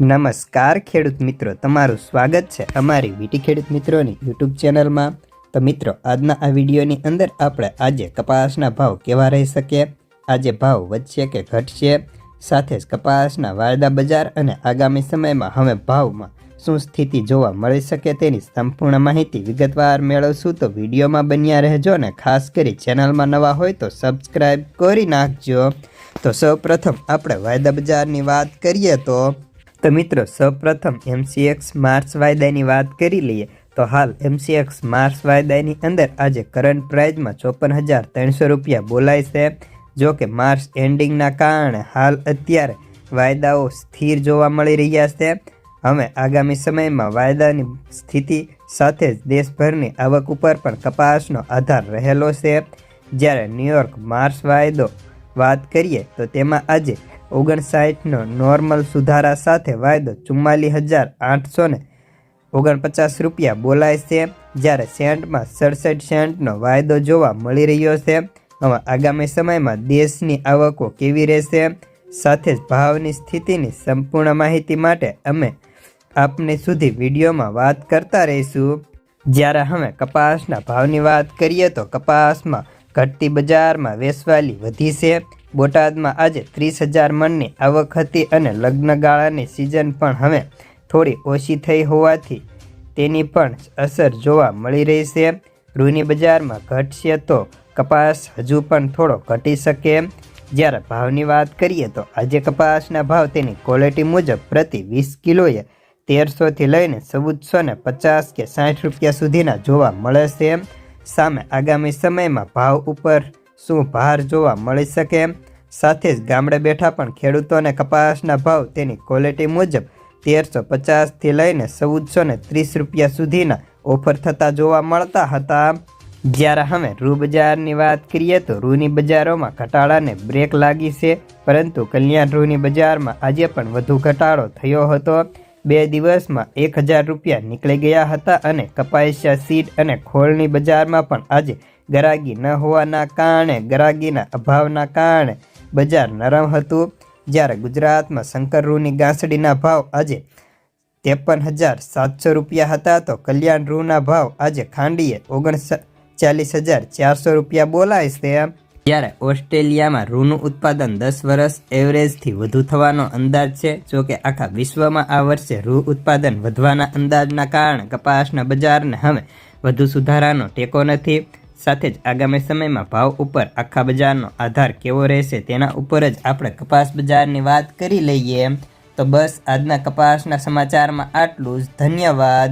નમસ્કાર ખેડૂત મિત્રો, તમારું સ્વાગત છે અમારી વીટી ખેડૂત મિત્રોની યુટ્યુબ ચેનલમાં. તો મિત્રો, આજના આ વિડીયોની અંદર આપણે આજે કપાસના ભાવ કેવા રહી શકે? આજે ભાવ વધશે કે ઘટશે? સાથે જ કપાસના વાયદા બજાર અને આગામી સમયમાં હવે ભાવમાં શું સ્થિતિ જોવા મળી શકે તેની સંપૂર્ણ માહિતી વિગતવાર મેળવશું. તો વિડીયોમાં બન્યા રહેજો ને ખાસ કરી ચેનલમાં નવા હોય તો સબસ્ક્રાઈબ કરી નાખજો. તો સૌપ્રથમ આપણે વાયદા બજારની વાત કરીએ તો તો મિત્રો, સૌપ્રથમ એમસીએક્સ માર્સ વાયદાની વાત કરી લઈએ, તો હાલ એમસીએક્સ માર્સ વાયદાની અંદર આજે કરંટ પ્રાઇઝમાં ચોપન હજાર ત્રણસો રૂપિયા બોલાય છે. જો કે માર્ચ એન્ડિંગના કારણે હાલ અત્યારે વાયદાઓ સ્થિર જોવા મળી રહ્યા છે. હવે આગામી સમયમાં વાયદાની સ્થિતિ સાથે જ દેશભરની આવક ઉપર પણ કપાસનો આધાર રહેલો છે. જ્યારે ન્યુયોર્ક માર્સ વાયદો વાત કરીએ તો તેમાં આજે ઓગણસાઠનો નોર્મલ સુધારા સાથે વાયદો ચુમ્માલીસ હજાર આઠસો ને ઓગણપચાસ રૂપિયા બોલાય છે. જ્યારે સેન્ટમાં સડસઠ સેન્ટનો વાયદો જોવા મળી રહ્યો છે. હવે આગામી સમયમાં દેશની આવકો કેવી રહેશે? સાથે જ ભાવની સ્થિતિની સંપૂર્ણ માહિતી માટે અમે આપને સુધી વિડીયોમાં વાત કરતા રહીશું. જ્યારે હવે કપાસના ભાવની વાત કરીએ તો કપાસમાં ઘટતી બજારમાં વેસવાલી વધી છે. બોટાદમાં આજે ત્રીસ હજાર મણની આવક હતી અને લગ્નગાળાની સિઝન પણ હવે થોડી ઓછી થઈ હોવાથી તેની પણ અસર જોવા મળી રહી છે. રૂની બજારમાં ઘટશે તો કપાસ હજુ પણ થોડો ઘટી શકે. જ્યારે ભાવની વાત કરીએ તો આજે કપાસના ભાવ તેની ક્વોલિટી મુજબ પ્રતિ વીસ કિલોએ તેરસોથી લઈને ચૌદસો ને પચાસ કે સાઠ રૂપિયા સુધીના જોવા મળે છે. સામે આગામી સમયમાં ભાવ ઉપર શું ભાર જોવા મળી શકે સાથે જ ગામડે બેઠા પણ ખેડૂતોને કપાસના ભાવ તેની ક્વોલિટી મુજબ તેરસો પચાસથી લઈને ચૌદસો ને ત્રીસ રૂપિયા સુધીના ઓફર થતા જોવા મળતા હતા. જ્યારે હવે રૂ બજારની વાત કરીએ તો રૂની બજારોમાં ઘટાડાને બ્રેક લાગી છે, પરંતુ કલ્યાણ રૂની બજારમાં આજે પણ વધુ ઘટાડો થયો હતો. બે દિવસમાં એક હજાર રૂપિયા નીકળી ગયા હતા અને કપાસિયા સીટ અને ખોળની બજારમાં પણ આજે ગરાગી ન હોવાના કારણે, ગરાગીના અભાવના કારણે બજાર નરમ હતું. જ્યારે ગુજરાતમાં શંકર રૂની ગાંસડીના ભાવ આજે ત્રેપન હજાર સાતસો રૂપિયા હતા, તો કલ્યાણ રૂના ભાવ આજે ખાંડીએ ઓગણચાલીસ હજાર ચારસો રૂપિયા બોલાય છે. જ્યારે ઓસ્ટ્રેલિયામાં રૂનું ઉત્પાદન દસ વર્ષ એવરેજથી વધુ થવાનો અંદાજ છે જો કે આખા વિશ્વમાં આ વર્ષે રૂ ઉત્પાદન વધવાના અંદાજના કારણે કપાસના બજારને હવે વધુ સુધારાનો ટેકો નથી. સાથે જ આગામી સમયમાં ભાવ ઉપર આખા બજારનો આધાર કેવો રહેશે તેના ઉપર જ આપણે કપાસ બજારની વાત કરી લઈએ. તો બસ આજના કપાસના સમાચારમાં આટલું જ. ધન્યવાદ.